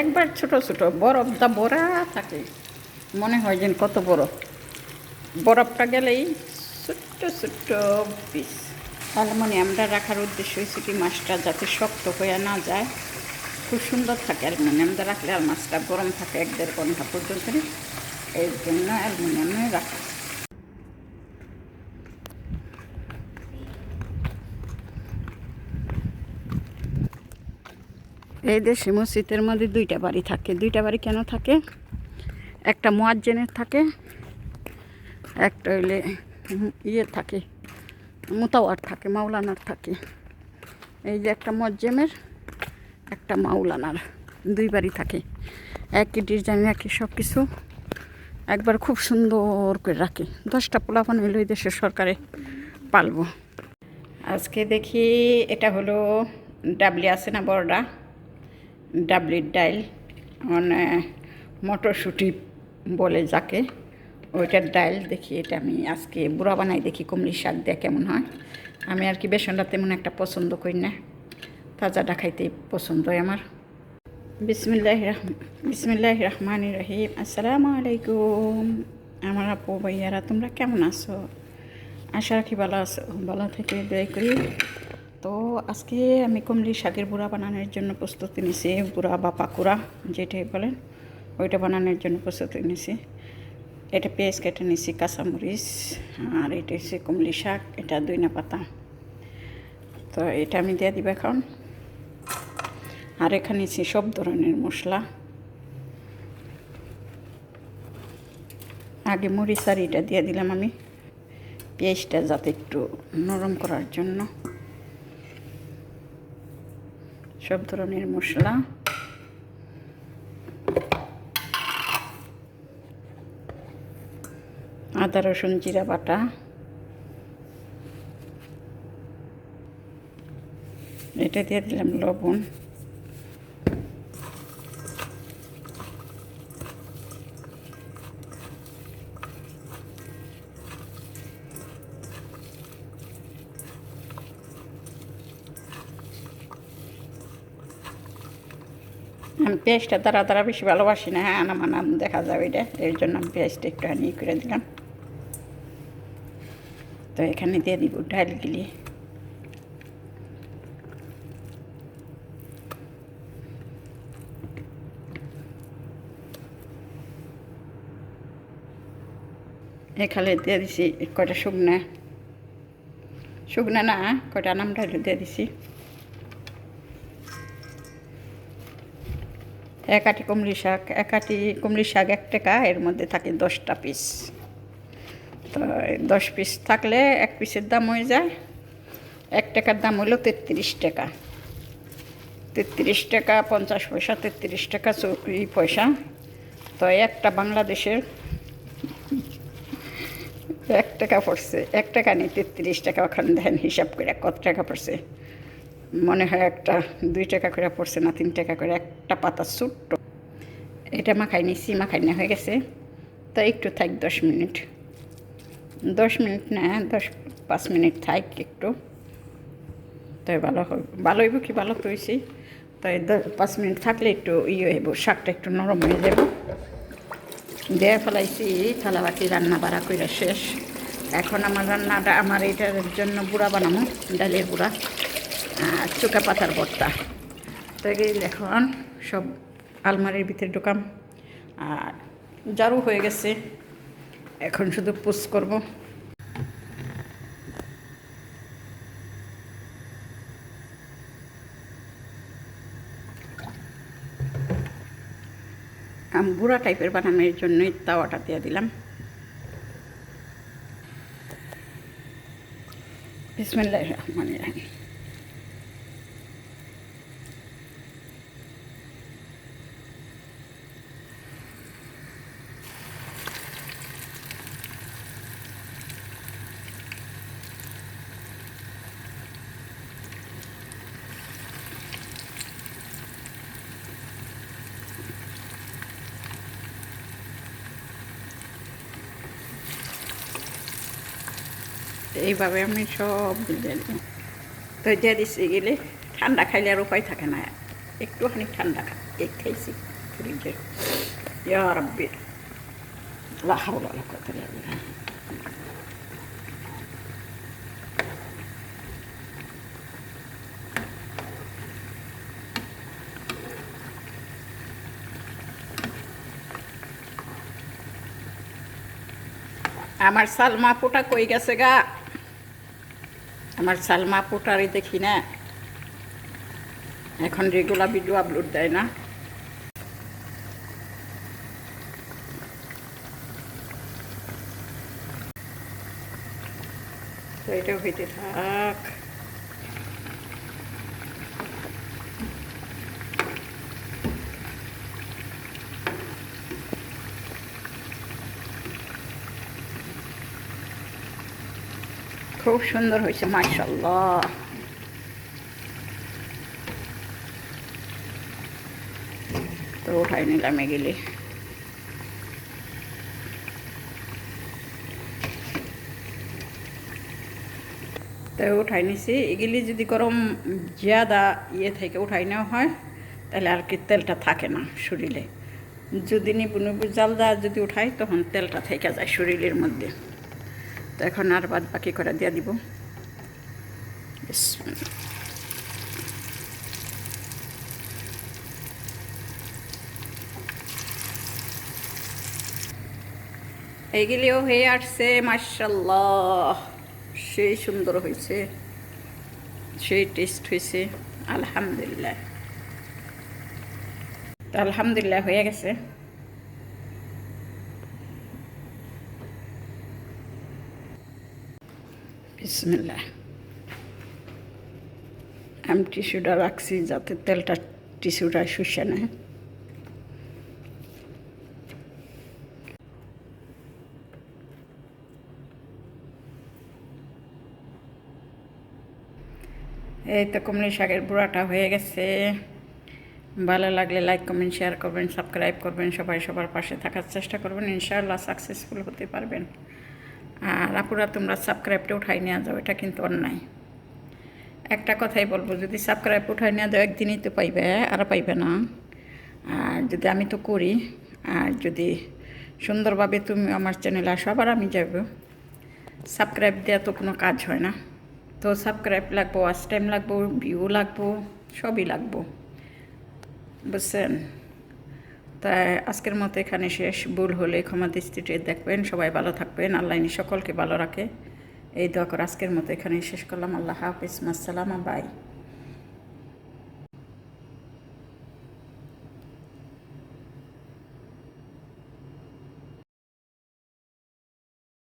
একবার ছোট ছোট বরফ দা বড়া থাকে। মনে হয় যেন কত বড়। বরফটা গেলেই ছোট্ট ছোট্ট পিস অ্যালুমিনিয়ামটা রাখার উদ্দেশ্য হয়েছে কি মাছটা যাতে শক্ত হয়ে না যায়। খুব সুন্দর থাকে অ্যালুমিনিয়ামটা রাখলে আর মাছটা গরম থাকে, এক দেড় ঘণ্টা পর্যন্ত। এই জন্য অ্যালুমিনিয়ামে রাখা। এই দেশে মসজিদের মধ্যে দুইটা বাড়ি থাকে। দুইটা বাড়ি কেন থাকে? একটা মোয়াজ্জেনের থাকে, একটা হইলে ইয়ে থাকে, মোতাওয়ার থাকে, মাওলানার থাকে। এই যে একটা মজ্জেমের একটা মাওলানার দুই বাড়ি থাকে। একই ডিজাইন, একই সব কিছু একবার খুব সুন্দর করে রাখে। দশটা পোলাপান হইল এই দেশের সরকারে পালবো। আজকে দেখি এটা হলো ডাবলি আছে না বড়টা ডাবলির ডাইল মানে মটরশুঁটি বলে যাকে। ওইটার ডাইল দেখি, এটা আমি আজকে বুড়া বানাই দেখি কুমড়ি শাক দেয়া কেমন হয়। আমি আর কি বেসনটা তেমন একটা পছন্দ করি না। তাজাটা খাইতে পছন্দ হয় আমার। বিসমিল্লাহ বিসমিল্লাহ রহমান রহিম। আসসালামু আলাইকুম। আমার আপু, ভাইয়ারা, তোমরা কেমন আছো? আশা রাখি ভালো আছো। ভালো থেকে দয়া করি। তো আজকে আমি কমলি শাকের বুড়া বানানোর জন্য প্রস্তুতি নিছি, বুড়া বা পাকুড়া, যেটাই বলেন, ওইটা বানানোর জন্য প্রস্তুতি নিছি। এটা পেঁয়াজ কেটে নিছি, কাঁচামরিচ, আর এটা হচ্ছে কুমড়ি শাক, এটা দুইনা পাতা। তো এটা আমি দিয়ে দিব এখন। আর এখানে নিছি সব ধরনের মশলা। আগে মরিচ আর এটা দিয়ে দিলাম আমি, পেঁয়াজটা যাতে একটু নরম করার জন্য। সব ধরনের মশলা। আদা রসুন জিরা বাটা। এটা দিয়ে দিলাম লবণ। আমি পেঁয়াজটা তারা তারা বেশি ভালোবাসি না হ্যাঁ আনাম আনাম, দেখা যাবে এটা। এর জন্য আমি পেঁয়াজটা একটু হানি করে দিলাম। তো এখানে দিয়ে দিব ডালগুলি এখানে দিয়ে দিছি কয়টা শুকনা। শুকনা না নাম ডাল দিয়ে দিছি। এক আটি কুমড়ি শাক এক আটি কুমড়ি শাক এক টাকা, এর মধ্যে থাকে দশটা পিস তো দশ পিস থাকলে এক পিসের দাম হয়ে যায়। এক টাকার দাম হলো তেত্রিশ টাকা। তেত্রিশ টাকা পঞ্চাশ পয়সা, তেত্রিশ টাকা চৌকি পয়সা। তো একটা বাংলাদেশের এক টাকা পড়ছে, এক টাকা নেই, তেত্রিশ টাকা ওখানে দেখেন হিসাব করে কত টাকা পড়ছে। মনে হয় একটা দুই টাকা করে পড়ছে না, তিন টাকা করে, একটা পাতা ছোট্ট। এটা মাখাই নিছি মাখাই না হয়ে গেছে। তো একটু থাক, দশ মিনিট। দশ মিনিট না, দশ, পাঁচ মিনিট থাক একটু। তাই ভালো হবে ভালো হইব কি? ভালো তো হয়েছি তাই দ- পাঁচ মিনিট থাকলে একটু ইয়ে হইব, শাকটা একটু নরম হয়ে যাব। দিয়ে ফেলাইছি থালা বাটি রান্না বাড়া করে শেষ। এখন আমার রান্নাটা, আমার এটার জন্য বুড়া বানাবো ডালের বুড়া। চুকা পাতার ভর্তা। তো এখন সব আলমারির ভিতরে ঢুকাম। আর জারু হয়ে গেছে। এখন শুধু পুষ করব। বুড়া টাইপের বানানোর জন্যই তাওয়াটা দিয়ে দিলাম। বিসমিল্লাহ রহমান রহিম। এইভাবে আমি সব দিয়ে দিই তো দিয়ে দিচ্ছি গেলে ঠান্ডা খাইলে আর উপায় থাকে না। একটুখানি ঠান্ডা কেক খাইছি ফ্রিজের ইয়া রব্বি। লা হাওলা ওয়ালা কুওয়াতা আমার সালমা পোটা কই গেছে গা? আমার সালমা পোটারে দেখি না। এখন রেগুলার ভিডিও আপলোড দেয় না। তো এটাও হইতে থাক। খুব সুন্দর হয়েছে মার্শাল্লাহ তো উঠাই নিলাম এগুলি। তো উঠাই নিছি। এগুলি যদি গরম জিয়াদা ইয়ে থেকে উঠাই নেওয়া হয়, তাহলে আর কি তেলটা থাকে না শরীরে। যদি নিবু নিবু জাল দেওয়া যদি উঠাই, তখন তেলটা থেকে যায় শরীরের মধ্যে। তো এখন আর বাদ বাকি করে দিয়ে দিব। এইগুলিও হয়ে আসছে মার্শাল্লাহ সেই সুন্দর হয়েছে সেই টেস্ট হয়েছে আলহামদুলিল্লাহ। আলহামদুলিল্লাহ হয়ে গেছে। বিসমিল্লাহ। আমি টিস্যুটা রাখছি যাতে তেলটা টিস্যুটা শুষে নেয়। এই তো কুমড়ি শাকের বুড়াটা হয়ে গেছে। ভালো লাগলে লাইক কমেন্ট শেয়ার করবেন সাবস্ক্রাইব করবেন। সবাই সবার পাশে থাকার চেষ্টা করবেন। ইনশাআল্লাহ সাকসেসফুল হতে পারবেন। আর আপুরা, তোমরা সাবস্ক্রাইবটা উঠাই নেওয়া যাও, এটা কিন্তু অন্যায়। একটা কথাই বলব, যদি সাবস্ক্রাইব উঠাই নেওয়া যাও, একদিনই তো পাইবে, আর পাইবে না। আর যদি আমি তো করি, আর যদি সুন্দরভাবে তুমি আমার চ্যানেলে আসো, আবার আমি যাব। সাবস্ক্রাইব দেওয়া তো কোনো কাজ হয় না। তো সাবস্ক্রাইব লাগবো ওয়াচ টাইম লাগবো ভিউ লাগবো, সবই লাগবো। বুঝছেন? তাই আজকের মতো এখানে শেষ। ভুল হলে ক্ষমা দৃষ্টিতে দেখবেন। সবাই ভালো থাকবেন। আল্লাহ সকলকে ভালো রাখে। এই দোয়া করে আজকের মতো এখানে শেষ করলাম। আল্লাহ হাফিজ। মাসালামা বাই